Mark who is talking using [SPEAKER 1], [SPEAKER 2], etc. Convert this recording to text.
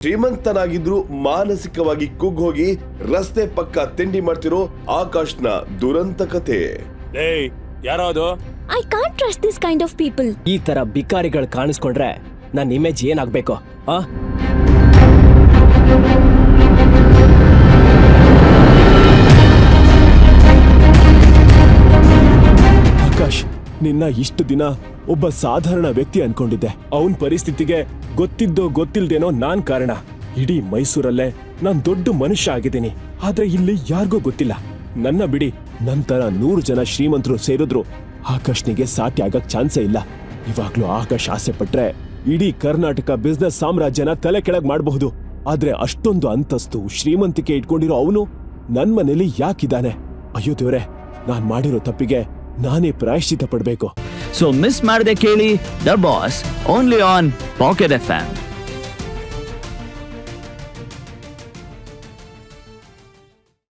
[SPEAKER 1] ಶ್ರೀಮಂತನಾಗಿದ್ರು ಮಾನಸಿಕವಾಗಿ ಕುಗ್ಗೋಗಿ ರಸ್ತೆ ಪಕ್ಕ ತಿಂಡಿ ಮಾಡ್ತಿರೋ ಆಕಾಶ್ನ ದುರಂತ ಕತೆ.
[SPEAKER 2] ಏಯ್ ಯಾರೋ ಅದು
[SPEAKER 3] I can't trust this kind of people
[SPEAKER 4] ಈ ತರ ಬಿಕಾರಿಗಳು ಕಾಣಿಸ್ಕೊಂಡ್ರೆ ನನ್ನ ಇಮೇಜ್ ಏನಾಗ್ಬೇಕು ಆ? ಆಕಾಶ್ ನಿನ್ನ ಇಷ್ಟು ದಿನ ಒಬ್ಬ ಸಾಧಾರಣ ವ್ಯಕ್ತಿ ಅನ್ಕೊಂಡಿದ್ದೆ. ಅವನ್ ಪರಿಸ್ಥಿತಿಗೆ ಗೊತ್ತಿದ್ದೋ ಗೊತ್ತಿಲ್ದೇನೋ ನಾನ್ ಕಾರಣ. ಇಡೀ ಮೈಸೂರಲ್ಲೇ ನಾನ್ ದೊಡ್ಡ ಮನುಷ್ಯ ಆಗಿದ್ದೀನಿ. ಆದ್ರೆ ಇಲ್ಲಿ ಯಾರಿಗೂ ಗೊತ್ತಿಲ್ಲ. ನನ್ನ ಬಿಡಿ, ನಂತರ ನೂರು ಜನ ಶ್ರೀಮಂತರು ಸೇರಿದ್ರು. ಆಕಾಶ್ನಿಗೆ ಸಾಟಿ ಆಗಕ್ ಚಾನ್ಸೇ ಇಲ್ಲ. ಇವಾಗ್ಲೂ ಆಕಾಶ್ ಆಸೆ ಪಟ್ರೆ ಇಡೀ ಕರ್ನಾಟಕ ಬಿಸ್ನೆಸ್ ಸಾಮ್ರಾಜ್ಯನ ತಲೆ ಕೆಳಗ್ ಮಾಡಬಹುದು. ಆದ್ರೆ ಅಷ್ಟೊಂದು ಅಂತಸ್ತು ಶ್ರೀಮಂತಿಕೆ ಇಟ್ಕೊಂಡಿರೋ ಅವನು ನನ್ ಮನೇಲಿ ಯಾಕಿದ್ದಾನೆ? ಅಯ್ಯೋ ದೇವ್ರೆ, ನಾನ್ ಮಾಡಿರೋ ತಪ್ಪಿಗೆ ನಾನೇ ಪ್ರಾಯಶ್ಚಿತ ಪಡ್ಬೇಕು.
[SPEAKER 5] ಸೊ ಮಿಸ್ ಮಾಡದೆ ಕೇಳಿ the boss only on pocket F